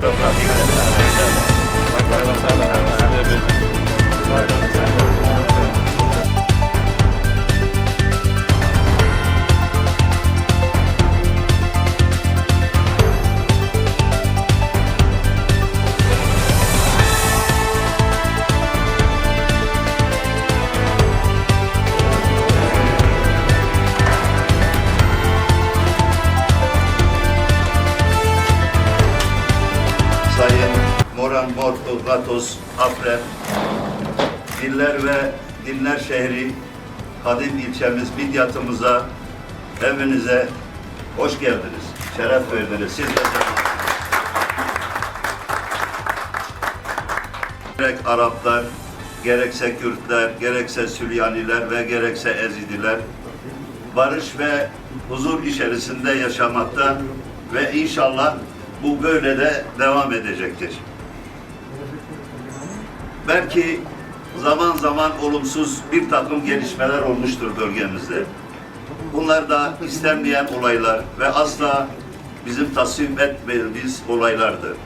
Sayın Morto Gatos Afren, Diller ve Dinler şehri Kadim ilçemiz Midyatımıza, evinize hoş geldiniz. Şeref verdiniz. Siz de gerek Araplar, gerekse Kürtler, gerekse Süryaniler ve gerekse Ezidiler barış ve huzur içerisinde yaşamakta ve inşallah bu böyle de devam edecektir. Belki zaman zaman olumsuz bir takım gelişmeler olmuştur bölgemizde. Bunlar da istenmeyen olaylar ve asla bizim tasvip etmediğimiz olaylardır.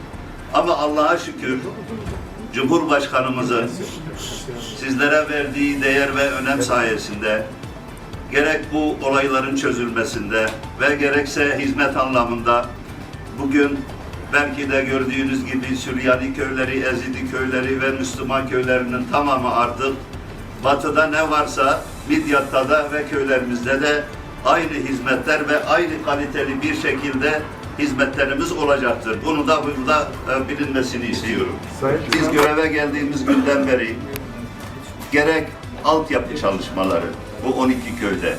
Ama Allah'a şükür Cumhurbaşkanımızın sizlere verdiği değer ve önem sayesinde gerek bu olayların çözülmesinde ve gerekse hizmet anlamında bugün belki de gördüğünüz gibi Süryani köyleri, Ezidi köyleri ve Müslüman köylerinin tamamı artık batıda ne varsa Midyat'ta da ve köylerimizde de aynı hizmetler ve aynı kaliteli bir şekilde hizmetlerimiz olacaktır. Bunu da burada e, bilinmesini istiyorum. Biz göreve geldiğimiz günden beri gerek altyapı çalışmaları bu 12 köyde,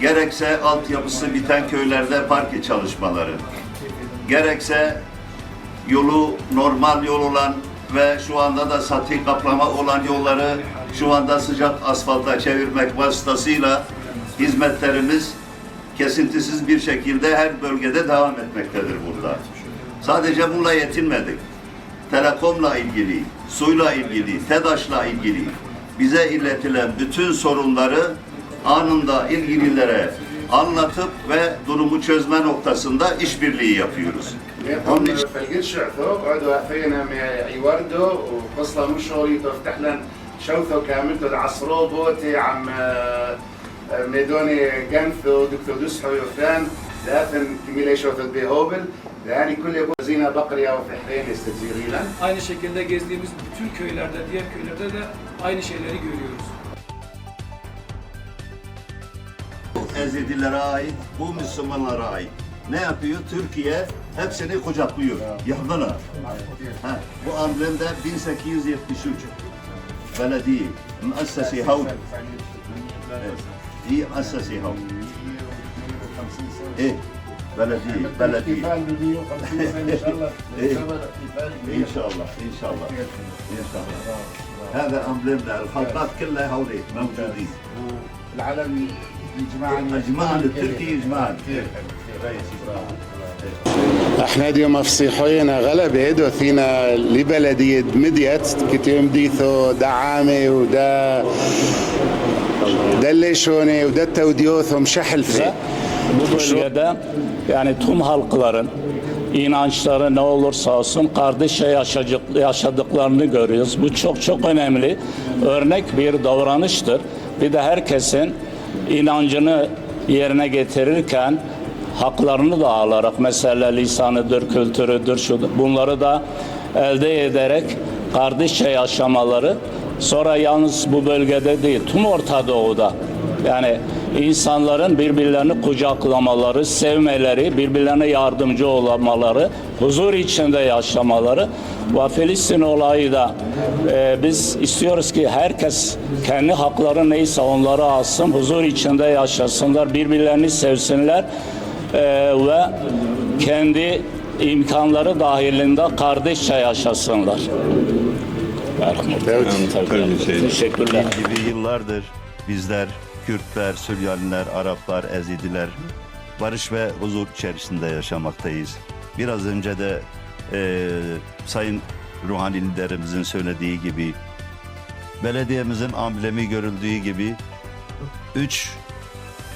gerekse altyapısı biten köylerde parke çalışmaları, gerekse yolu normal yol olan ve şu anda da sati kaplama olan yolları şu anda sıcak asfalta çevirmek vasıtasıyla hizmetlerimiz kesintisiz bir şekilde her bölgede devam etmektedir burada. Sadece bununla yetinmedik. Telekomla ilgili, suyla ilgili, TEDAŞ'la ilgili bize iletilen bütün sorunları anında ilgililere anlatıp ve durumu çözme noktasında işbirliği yapıyoruz. Onun için فالجيش شعثو قعدوا فينا يوردوا وقصلا مش شغليته افتح لنا شوثو كاملته العصرو بوتي عم ميدوني جنثو دكتور دسحو يوفان لافن كميلي شوثو بيهوبل يعني كل يبو زينة بقرية وفي حرين يستجيريلا Aynı şekilde gezdiğimiz bütün köylerde, diğer köylerde de aynı şeyleri görüyoruz. Ezidilere ait, bu Müslümanlara ait. Ne yapıyor? Türkiye hepsini kucaklıyor. Yandılar. Ha, bu amblemde 1873 belediye müessesi havd. Evet. İyi müessesi havd. İyi. Belediye, belediye. إيه. ان شاء الله ان شاء الله ان شاء الله هذا امبلمنا الخلطات كلها هوليك موجودين العلم يجمعني اجمعنا التركي يجمعنا احنا اليوم مفصيحين غلبة دوثينا لبلدية مديت كتيم ديثو دا عامي ودا دا الليشوني ودا التوديوث ومشحل فيه Bu bölgede yani tüm halkların inançları ne olursa olsun kardeşçe yaşayacak, yaşadıklarını görüyoruz. Bu çok çok önemli. Örnek bir davranıştır. Bir de herkesin inancını yerine getirirken haklarını da alarak mesela lisanıdır, kültürüdür, şu bunları da elde ederek kardeşçe yaşamaları sonra yalnız bu bölgede değil tüm Orta Doğu'da yani insanların birbirlerini kucaklamaları, sevmeleri, birbirlerine yardımcı olmaları, huzur içinde yaşamaları. Ve Filistin olayı da e, biz istiyoruz ki herkes kendi hakları neyse onları alsın, huzur içinde yaşasınlar, birbirlerini sevsinler e, ve kendi imkanları dahilinde kardeşçe yaşasınlar. Teşekkürler. gibi yıllardır bizler Kürtler, Süryaniler, Araplar, Ezidiler barış ve huzur içerisinde yaşamaktayız. Biraz önce de eee, Sayın ruhani liderimizin söylediği gibi belediyemizin amblemi görüldüğü gibi üç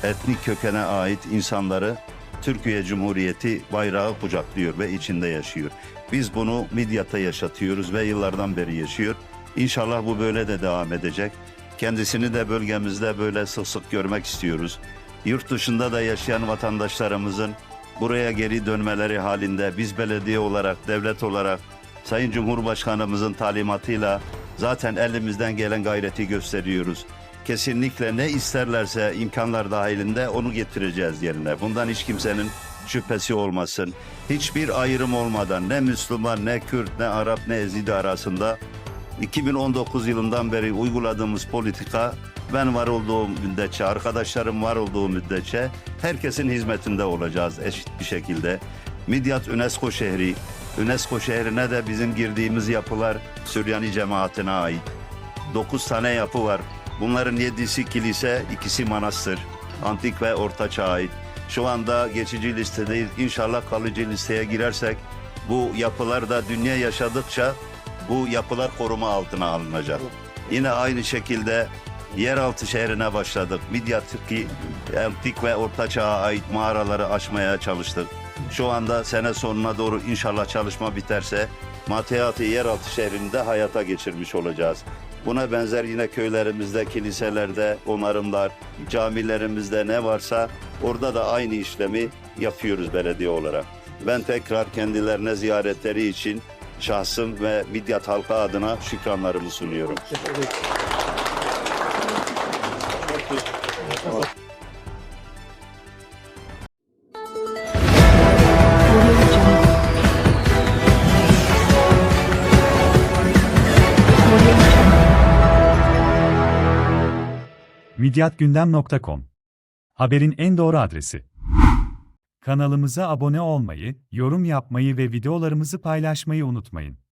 etnik kökene ait insanları Türkiye Cumhuriyeti bayrağı kucaklıyor ve içinde yaşıyor. Biz bunu Midyat'ta yaşatıyoruz ve yıllardan beri yaşıyor. İnşallah bu böyle de devam edecek. Kendisini de bölgemizde böyle sık sık görmek istiyoruz. Yurt dışında da yaşayan vatandaşlarımızın buraya geri dönmeleri halinde biz belediye olarak, devlet olarak Sayın Cumhurbaşkanımızın talimatıyla zaten elimizden gelen gayreti gösteriyoruz. Kesinlikle ne isterlerse imkanlar dahilinde onu getireceğiz yerine. Bundan hiç kimsenin şüphesi olmasın. Hiçbir ayrım olmadan ne Müslüman, ne Kürt, ne Arap, ne Ezidi arasında 2019 yılından beri uyguladığımız politika ben var olduğum müddetçe, arkadaşlarım var olduğu müddetçe herkesin hizmetinde olacağız eşit bir şekilde. Midyat UNESCO şehri, UNESCO şehrine de bizim girdiğimiz yapılar Süryani cemaatine ait. 9 tane yapı var. Bunların yedisi kilise, ikisi manastır. Antik ve Orta Çağ'a ait. Şu anda geçici listedeyiz. İnşallah kalıcı listeye girersek bu yapılar da dünya yaşadıkça bu yapılar koruma altına alınacak. Yine aynı şekilde yeraltı şehrine başladık. Midyat'taki antik ve orta çağa ait mağaraları açmaya çalıştık. Şu anda sene sonuna doğru inşallah çalışma biterse Mateatı yeraltı şehrinde hayata geçirmiş olacağız. Buna benzer yine köylerimizde, kiliselerde onarımlar, camilerimizde ne varsa orada da aynı işlemi yapıyoruz belediye olarak. Ben tekrar kendilerine ziyaretleri için şahsım ve Midyat halkı adına şükranlarımı sunuyorum. midyatgündem.com Haberin en doğru adresi. Kanalımıza abone olmayı, yorum yapmayı ve videolarımızı paylaşmayı unutmayın.